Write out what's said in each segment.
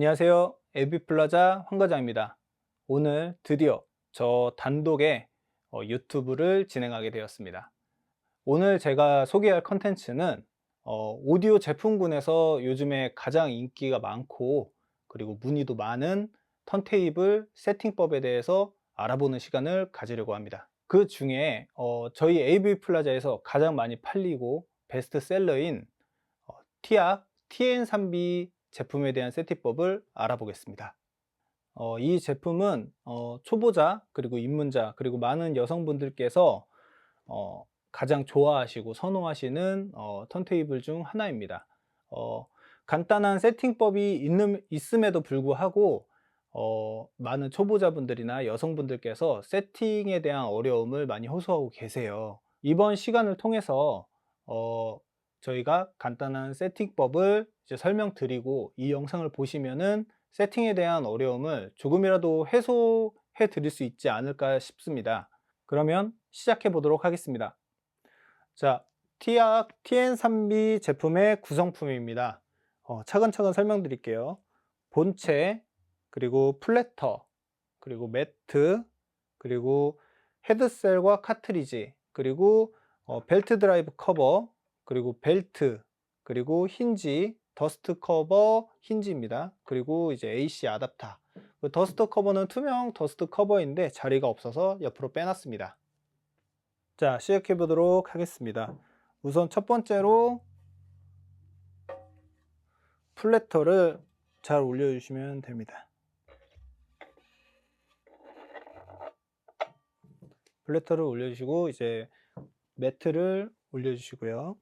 안녕하세요. 에비플라자 황과장입니다. 오늘 드디어 저 단독의 어, 유튜브를 진행하게 되었습니다. 오늘 제가 소개할 컨텐츠는 어, 오디오 제품군에서 요즘에 가장 인기가 많고 그리고 문의도 많은 턴테이블 세팅법에 대해서 알아보는 시간을 가지려고 합니다. 그 중에 어, 저희 AV 플라자에서 가장 많이 팔리고 베스트셀러인 어, 티악 TN3B 제품에 대한 세팅법을 알아보겠습니다. 어, 이 제품은 어, 초보자 그리고 입문자 그리고 많은 여성분들께서 어, 가장 좋아하시고 선호하시는 어, 턴테이블 중 하나입니다. 어, 간단한 세팅법이 있는, 있음에도 불구하고 어, 많은 초보자분들이나 여성분들께서 세팅에 대한 어려움을 많이 호소하고 계세요. 이번 시간을 통해서 어, 저희가 간단한 세팅법을 이제 설명드리고 이 영상을 보시면은 세팅에 대한 어려움을 조금이라도 해소해 드릴 수 있지 않을까 싶습니다. 그러면 시작해 보도록 하겠습니다. 자, 티악 TN3B 제품의 구성품입니다. 어, 차근차근 설명드릴게요. 본체, 그리고 플래터, 그리고 매트, 그리고 헤드셀과 카트리지, 그리고 어, 벨트 드라이브 커버, 그리고 벨트, 그리고 힌지, 더스트 커버 힌지입니다. 그리고 이제 AC 아답터. 그 더스트 커버는 투명 더스트 커버인데 자리가 없어서 옆으로 빼놨습니다. 자, 시작해 보도록 하겠습니다. 우선 첫 번째로 플래터를 잘 올려주시면 됩니다. 플래터를 올려주시고 이제 매트를 올려주시고요.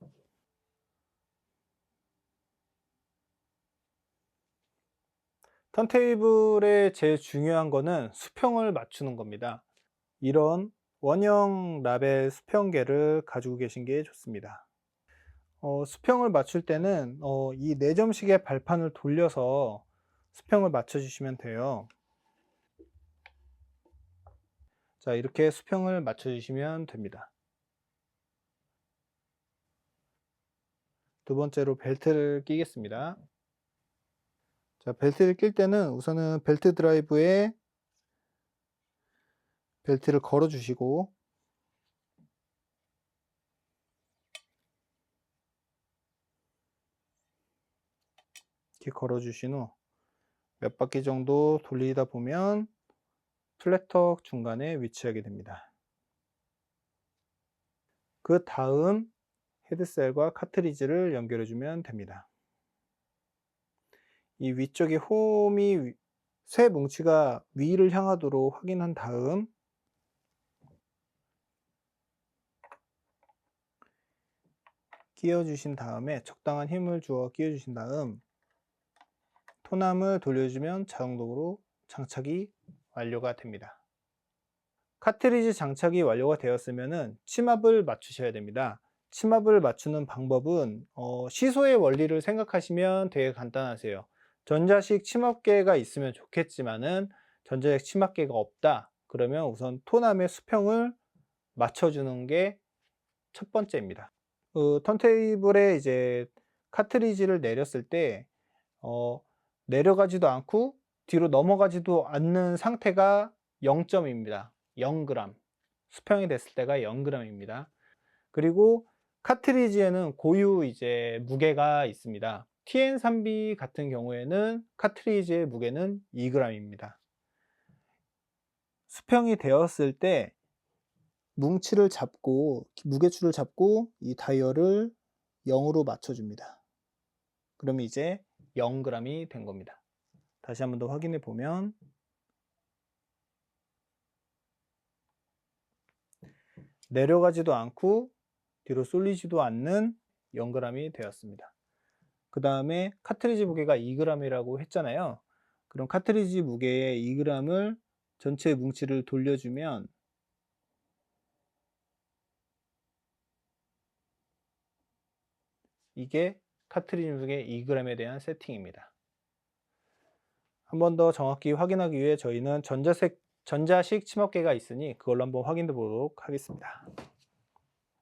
턴테이블의 제일 중요한 거는 수평을 맞추는 겁니다. 이런 원형 라벨 수평계를 가지고 계신 게 좋습니다. 어, 수평을 맞출 때는 어, 이 4점식의 발판을 돌려서 수평을 맞춰 주시면 돼요. 자, 이렇게 수평을 맞춰 주시면 됩니다. 두 번째로 벨트를 끼겠습니다. 자, 벨트를 낄 때는 우선은 벨트 드라이브에 벨트를 걸어 주시고 이렇게 걸어 주신 후 몇 바퀴 정도 돌리다 보면 플래터 중간에 위치하게 됩니다. 그 다음 헤드셀과 카트리지를 연결해 주면 됩니다. 이 위쪽에 홈이 쇠 뭉치가 위를 향하도록 확인한 다음 끼워 주신 다음에 적당한 힘을 주어 끼워 주신 다음 토남을 돌려주면 자동으로 장착이 완료가 됩니다. 카트리지 장착이 완료가 되었으면 치맙을 맞추셔야 됩니다. 치맙을 맞추는 방법은 어, 시소의 원리를 생각하시면 되게 간단하세요. 전자식 치맛개가 있으면 좋겠지만은 전자식 치맛개가 없다. 그러면 우선 토남의 수평을 맞춰주는 게 첫 번째입니다. 그 턴테이블에 이제 카트리지를 내렸을 때 어, 내려가지도 않고 뒤로 넘어가지도 않는 상태가 0점입니다. 0g. 수평이 됐을 때가 0g입니다. 그리고 카트리지에는 고유 이제 무게가 있습니다. TN3B 같은 경우에는 카트리지의 무게는 2g입니다. 수평이 되었을 때 뭉치를 잡고 무게추를 잡고 이 다이얼을 0으로 맞춰줍니다. 그럼 이제 0g이 된 겁니다. 다시 한번 더 확인해 보면 내려가지도 않고 뒤로 쏠리지도 않는 0g이 되었습니다. 그 다음에 카트리지 무게가 2g이라고 했잖아요. 그럼 카트리지 무게의 2g을 전체 뭉치를 돌려주면 이게 카트리지 무게 2g에 대한 세팅입니다. 한 번 더 정확히 확인하기 위해 저희는 전자색, 전자식 치맛개가 있으니 그걸로 한번 확인해 보도록 하겠습니다.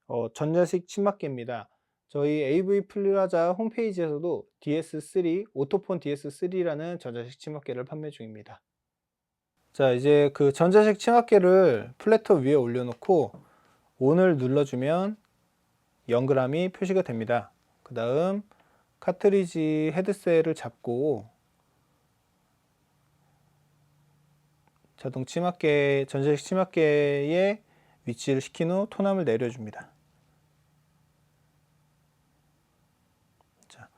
어, 전자식 치맛개입니다. 저희 AV 플라자 홈페이지에서도 DS3, 오토폰 DS3라는 전자식 치마개를 판매 중입니다. 자, 이제 그 전자식 치마개를 플래터 위에 올려놓고 ON을 눌러주면 0g이 표시가 됩니다. 그 다음 카트리지 헤드셀을 잡고 자동 치마개, 전자식 치마개에 위치를 시킨 후 토남을 내려줍니다. 자,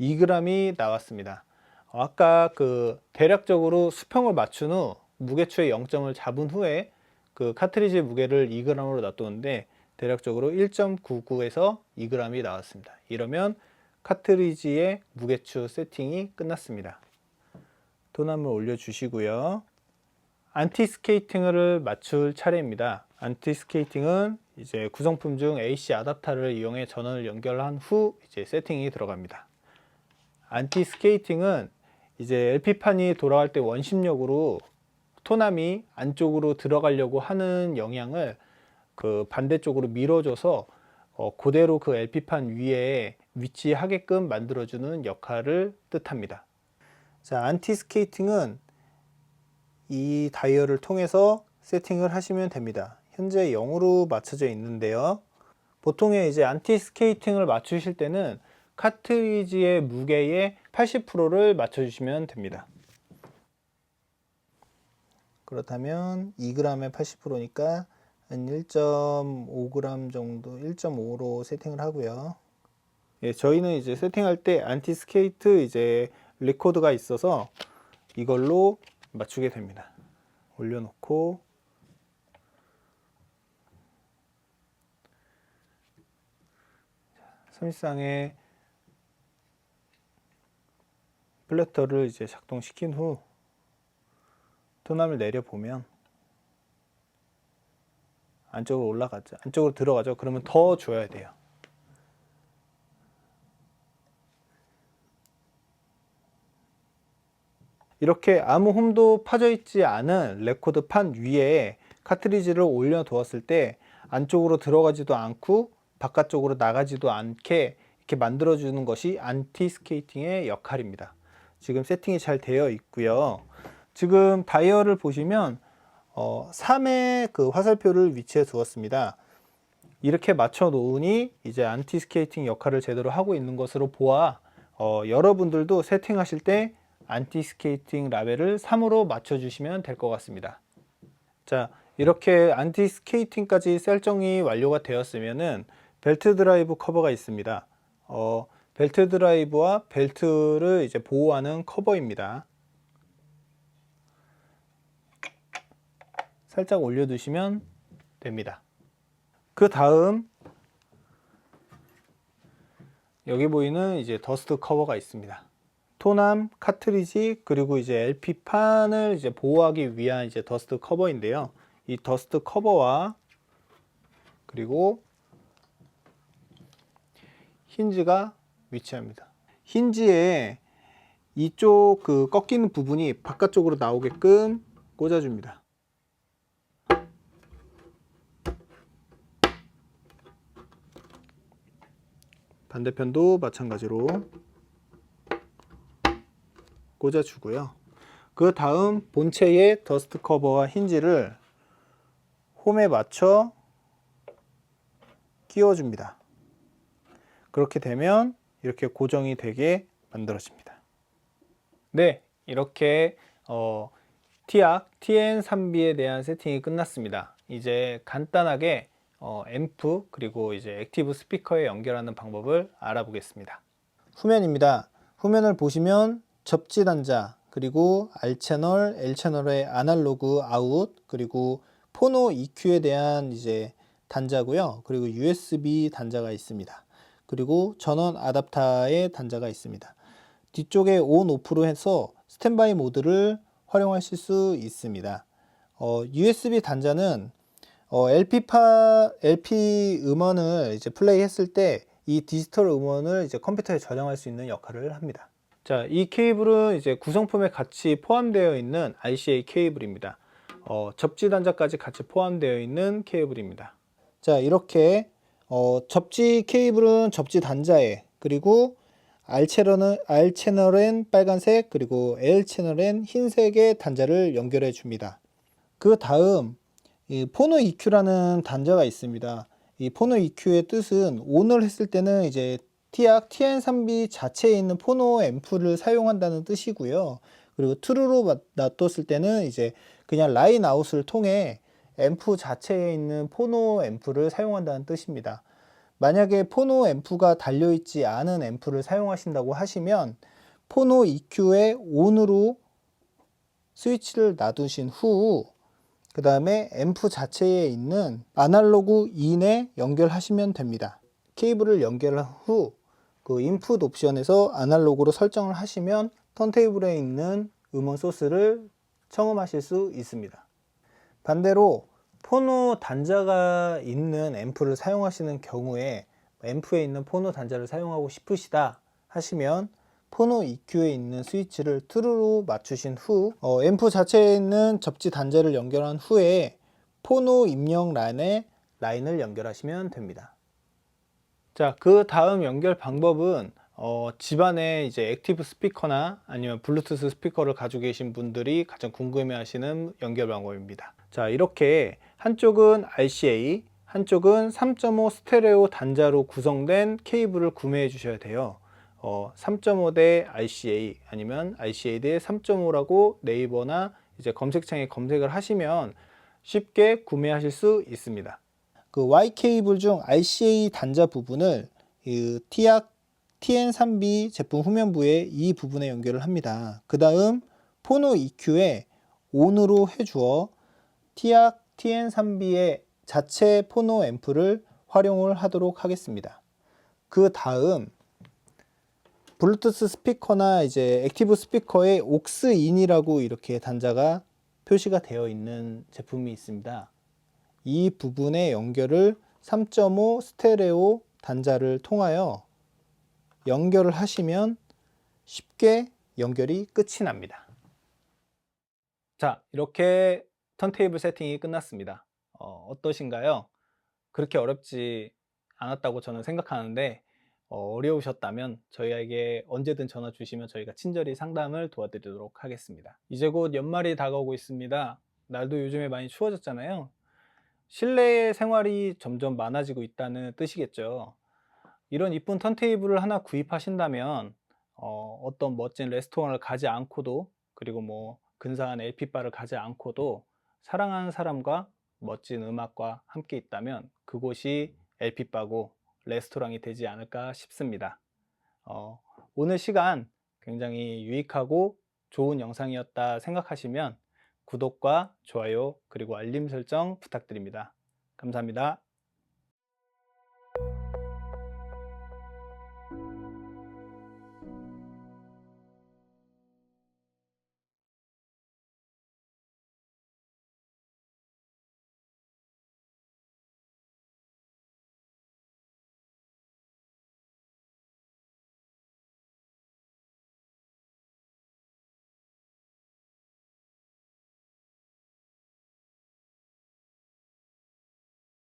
2g이 나왔습니다. 어, 아까 그 대략적으로 수평을 맞춘 후 무게추의 0점을 잡은 후에 그 카트리지 무게를 2g으로 놔뒀는데 대략적으로 1.99에서 2g이 나왔습니다. 이러면 카트리지의 무게추 세팅이 끝났습니다. 토남을 올려주시고요. 안티 스케이팅을 맞출 차례입니다. 안티 스케이팅은 이제 구성품 중 AC 아답터를 이용해 전원을 연결한 후 이제 세팅이 들어갑니다. 안티 스케이팅은 이제 LP판이 돌아갈 때 원심력으로 토남이 안쪽으로 들어가려고 하는 영향을 그 반대쪽으로 밀어줘서 어, 그대로 그 LP판 위에 위치하게끔 만들어주는 역할을 뜻합니다. 자, 안티 스케이팅은 이 다이얼을 통해서 세팅을 하시면 됩니다. 현재 0으로 맞춰져 있는데요. 보통의 이제 안티 스케이팅을 맞추실 때는 카트리지의 무게의 80%를 맞춰주시면 됩니다. 그렇다면 2g에 80%니까 한 1.5g 정도, 1.5로 세팅을 하고요. 예, 저희는 이제 세팅할 때 안티 스케이트 이제 리코드가 있어서 이걸로 맞추게 됩니다. 올려놓고 섬유상에 플래터를 이제 작동시킨 후 토남을 내려보면 안쪽으로 올라가죠. 안쪽으로 들어가죠. 그러면 더 줘야 돼요. 이렇게 아무 홈도 파져 있지 않은 레코드 판 위에 카트리지를 올려 두었을 때 안쪽으로 들어가지도 않고 바깥쪽으로 나가지도 않게 이렇게 만들어 주는 것이 안티 스케이팅의 역할입니다. 지금 세팅이 잘 되어 있고요. 지금 다이얼을 보시면 어, 3의 그 화살표를 위치해 두었습니다. 이렇게 맞춰 놓으니 이제 안티 스케이팅 역할을 제대로 하고 있는 것으로 보아 어, 여러분들도 세팅하실 때 안티 스케이팅 라벨을 3으로 맞춰 주시면 될 것 같습니다. 자, 이렇게 안티 스케이팅까지 설정이 완료가 되었으면은 벨트 드라이브 커버가 있습니다. 어, 벨트 드라이브와 벨트를 이제 보호하는 커버입니다. 살짝 올려두시면 됩니다. 그 다음 여기 보이는 이제 더스트 커버가 있습니다. 토남, 카트리지 그리고 이제 LP 판을 이제 보호하기 위한 이제 더스트 커버인데요. 이 더스트 커버와 그리고 힌지가 위치합니다. 힌지에 이쪽 그 꺾이는 부분이 바깥쪽으로 나오게끔 꽂아줍니다. 반대편도 마찬가지로 꽂아주고요. 그 다음 본체의 더스트 커버와 힌지를 홈에 맞춰 끼워줍니다. 그렇게 되면 이렇게 고정이 되게 만들어집니다. 네, 이렇게 어, 티악 TN3B에 대한 세팅이 끝났습니다. 이제 간단하게 어, 앰프 그리고 이제 액티브 스피커에 연결하는 방법을 알아보겠습니다. 후면입니다. 후면을 보시면 접지 단자 그리고 R 채널, L 채널의 아날로그 아웃 그리고 포노 EQ에 대한 이제 단자고요. 그리고 USB 단자가 있습니다. 그리고 전원 아답터의 단자가 있습니다. 뒤쪽에 온 오프로 해서 스탠바이 모드를 활용하실 수 있습니다. 어, USB 단자는 어, LP파, LP 음원을 이제 플레이 했을 때 이 디지털 음원을 이제 컴퓨터에 저장할 수 있는 역할을 합니다. 자, 이 케이블은 이제 구성품에 같이 포함되어 있는 RCA 케이블입니다. 어, 접지 단자까지 같이 포함되어 있는 케이블입니다. 자, 이렇게 어, 접지 케이블은 접지 단자에 그리고 R 채널은 R 채널엔 빨간색 그리고 L 채널엔 흰색의 단자를 연결해 줍니다. 그 다음 이 포노 EQ라는 단자가 있습니다. 이 포노 EQ의 뜻은 ON을 했을 때는 이제 TAC TN3B 자체에 있는 포노 앰프를 사용한다는 뜻이고요. 그리고 트루로 놔뒀을 때는 이제 그냥 라인 아웃을 통해 앰프 자체에 있는 포노 앰프를 사용한다는 뜻입니다. 만약에 포노 앰프가 달려있지 않은 앰프를 사용하신다고 하시면 포노 EQ에 ON으로 스위치를 놔두신 후 그 다음에 앰프 자체에 있는 아날로그 인에 연결하시면 됩니다. 케이블을 연결한 후 그 인풋 옵션에서 아날로그로 설정을 하시면 턴테이블에 있는 음원 소스를 청음하실 수 있습니다. 반대로 포노 단자가 있는 앰프를 사용하시는 경우에 앰프에 있는 포노 단자를 사용하고 싶으시다 하시면 포노 EQ에 있는 스위치를 트루로 맞추신 후 어, 앰프 자체에 있는 접지 단자를 연결한 후에 포노 입력 란에 라인을 연결하시면 됩니다. 자, 그 다음 연결 방법은 어, 집안에 이제 액티브 스피커나 아니면 블루투스 스피커를 가지고 계신 분들이 가장 궁금해 하시는 연결 방법입니다. 자, 이렇게 한쪽은 RCA, 한쪽은 3.5 스테레오 단자로 구성된 케이블을 구매해 주셔야 돼요. 어, 3.5 대 RCA 아니면 RCA 대 3.5라고 네이버나 이제 검색창에 검색을 하시면 쉽게 구매하실 수 있습니다. 그 Y 케이블 중 RCA 단자 부분을 그 TAC TN3B 제품 후면부에 이 부분에 연결을 합니다. 그 다음 포노 EQ에 ON으로 해주어 TAC TN3B의 자체 포노 앰프를 활용을 하도록 하겠습니다. 그 다음 블루투스 스피커나 이제 액티브 스피커에 옥스인이라고 이렇게 단자가 표시가 되어 있는 제품이 있습니다. 이 부분의 연결을 3.5 스테레오 단자를 통하여 연결을 하시면 쉽게 연결이 끝이 납니다. 자, 이렇게 턴테이블 세팅이 끝났습니다. 어, 어떠신가요? 그렇게 어렵지 않았다고 저는 생각하는데 어, 어려우셨다면 저희에게 언제든 전화 주시면 저희가 친절히 상담을 도와드리도록 하겠습니다. 이제 곧 연말이 다가오고 있습니다. 날도 요즘에 많이 추워졌잖아요. 실내 생활이 점점 많아지고 있다는 뜻이겠죠. 이런 이쁜 턴테이블을 하나 구입하신다면 어, 어떤 멋진 레스토랑을 가지 않고도 그리고 뭐 근사한 LP바를 가지 않고도 사랑하는 사람과 멋진 음악과 함께 있다면 그곳이 LP바고 레스토랑이 되지 않을까 싶습니다. 어, 오늘 시간 굉장히 유익하고 좋은 영상이었다 생각하시면 구독과 좋아요 그리고 알림 설정 부탁드립니다. 감사합니다.